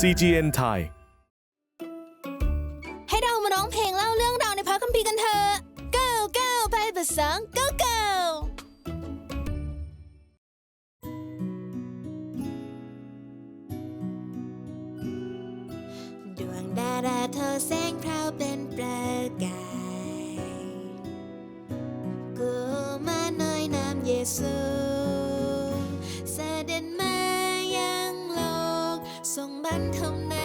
CGN Thai ให้เรามาร้องเพลงเล่าเรื่องราวในพระคัมภีร์กันเถอะ go go ไปภาษา go go ดวงดาราทอแสงพราวเป็นประกายกูมาน้อยน้ำเยซู ทรทมใน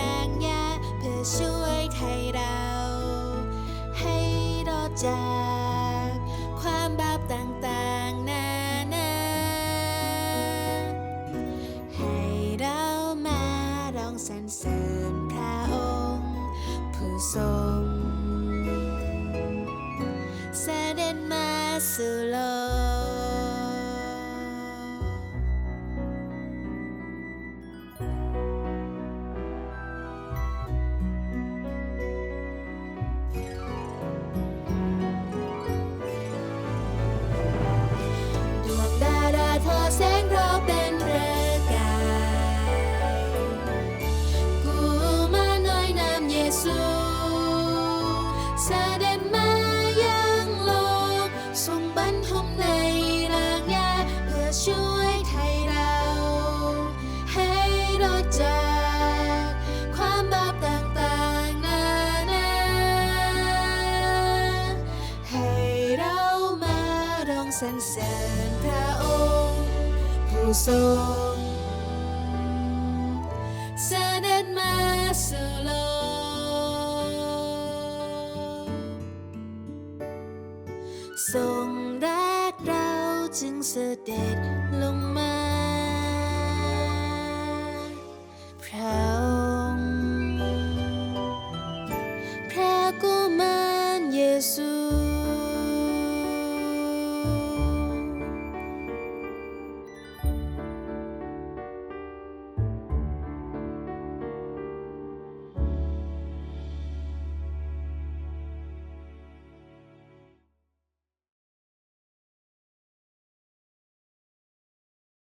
รางยาเพื่อช่วยไทยเรา ให้รอดจากความบาปต่างๆนานาให้เรามาร้องสรรเสริญพระองค์ ผู้ทรงเสด็จมาสู่โลการาทอแสงเราเป็นประกายกูมาน้อยน้ำเยซูเสด็จมายังโลกทรงบรรทมในรางยาเพื่อช่วยไทยเรา ให้รอดจากความบาปต่างๆนานาให้เรามาร้องสรรเสริญพระองค์ ทรงเสด็จมาสู่โลกทรงรักเราจึงเสด็จลงมาพระองค์พระกุมารเยซู